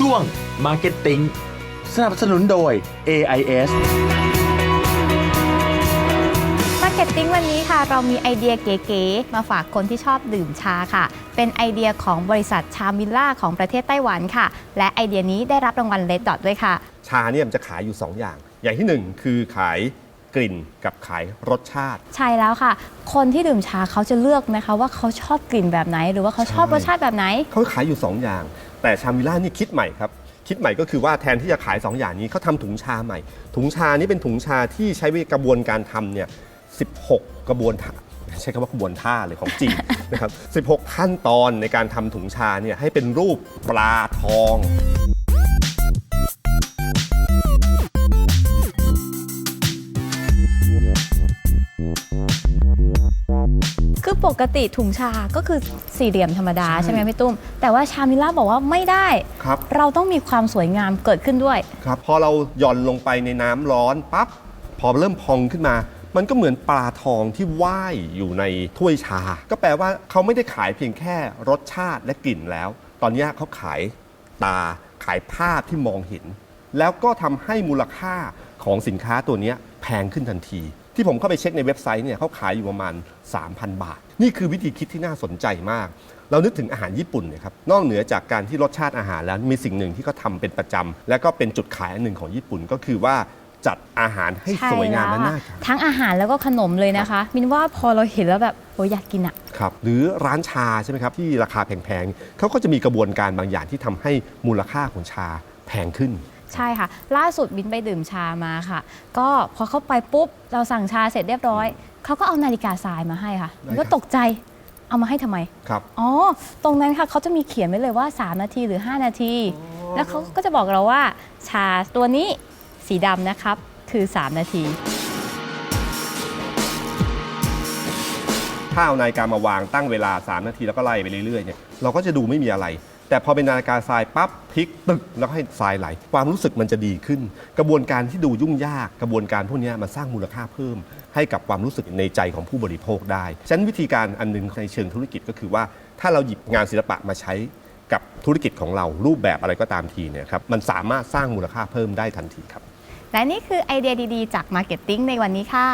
ช่วง Marketing สนับสนุนโดย AIS มาร์เก็ตติ้งวันนี้ค่ะ เรามีไอเดียเก๋ๆมาฝากคนที่ชอบดื่มชาค่ะ เป็นไอเดียของบริษัทชามิลล่าของประเทศไต้หวันค่ะ และไอเดียนี้ได้รับรางวัลเลดดอทด้วยค่ะ ชาเนี่ยมันจะขายอยู่ 2 อย่าง อย่างที่ 1 คือขายกลิ่นกับขายรสชาติ ใช่แล้วค่ะ คนที่ดื่มชาเขาจะเลือกนะคะว่าเขาชอบกลิ่นแบบไหน หรือว่าเขาชอบใช่รสชาติแบบไหน เขาขายอยู่ 2 อย่าง แต่ชามิล่านี่คิดใหม่ครับ คิดใหม่ก็คือว่าแทนที่จะขาย 2 อย่างนี้เขาทำถุงชาใหม่ ถุงชานี่เป็นถุงชาที่ใช้กระบวนการทำเนี่ย16 กระบวนท่าใช้คำว่ากระบวนท่าเลยของจริงนะครับ16 ขั้นตอนในการทำถุงชาเนี่ยให้เป็นรูปปลาทอง คือปกติถุงชาก็คือสี่เหลี่ยมธรรมดาใช่ไหมพี่ตุ้ม แต่ว่าชามิลล่าบอกว่าไม่ได้ ครับ เราต้องมีความสวยงามเกิดขึ้นด้วย ครับพอเราหย่อนลงไปในน้ำร้อนปั๊บพอเริ่มพองขึ้นมา มันก็เหมือนปลาทองที่ว่ายอยู่ในถ้วยชา ก็แปลว่าเขาไม่ได้ขายเพียงแค่รสชาติและกลิ่นแล้ว ตอนนี้เขาขายตาขายภาพที่มองเห็น แล้วก็ทำให้มูลค่าของสินค้าตัวเนี้ยแพงขึ้นทันที ที่ผมเข้าไปเช็คในเว็บไซต์เนี่ยเขาขายอยู่ประมาณ 3,000 บาท นี่คือวิธีคิดที่น่าสนใจมาก เรานึกถึงอาหารญี่ปุ่นเนี่ยครับนอกเหนือจากการที่รสชาติอาหารแล้วมีสิ่งหนึ่งที่เขาทำเป็นประจำและก็เป็นจุดขายอันหนึ่งของญี่ปุ่นก็คือว่าจัดอาหารให้ใช่สวยงามแล้และวน่าอะทานทั้งอาหารแล้วก็ขนมเลยนะคะ มินว่าพอเราเห็นแล้วแบบโอ้ยอยากกินอะครับหรือร้านชาใช่ไหมครับที่ราคาแพงๆเขาก็จะมีกระบวนการบางอย่างที่ทำให้มูลค่าของชาแพงขึ้น ใช่ค่ะ ล่าสุดบินไปดื่มชามาค่ะ ก็พอเข้าไปปุ๊บ เราสั่งชาเสร็จเรียบร้อย เขาก็เอานาฬิกาทรายมาให้ค่ะได้ครับ ก็ตกใจเอามาให้ทำไม ครับ อ๋อ ตรงนั้นค่ะเขาจะมีเขียนไว้เลยว่า 3 นาทีหรือ 5 นาที แล้วเขาก็จะบอกเราว่า ชาตัวนี้สีดำนะครับ คือ 3 นาที ถ้าเอานาฬิกามาวางตั้งเวลา 3 นาทีแล้วก็ไล่ไปเรื่อยๆเนี่ยเราก็จะดูไม่มีอะไร แต่พอเป็นนาฬิกาทรายปั๊บพลิกตึกแล้วให้ทรายไหล ความรู้สึกมันจะดีขึ้น กระบวนการที่ดูยุ่งยากกระบวนการพวกนี้มันสร้างมูลค่าเพิ่ม ให้กับความรู้สึกในใจของผู้บริโภคได้ฉะนั้นวิธีการอันหนึงในเชิงธุรกิจก็คือว่า ถ้าเราหยิบงานศิลปะมาใช้กับธุรกิจของเรารูปแบบอะไรก็ตามทีเนี่ยครับมันสามารถสร้างมูลค่าเพิ่มได้ทันทีครับและนี่คือไอเดียดีๆ จาก Marketing ในวันนี้ค่ะ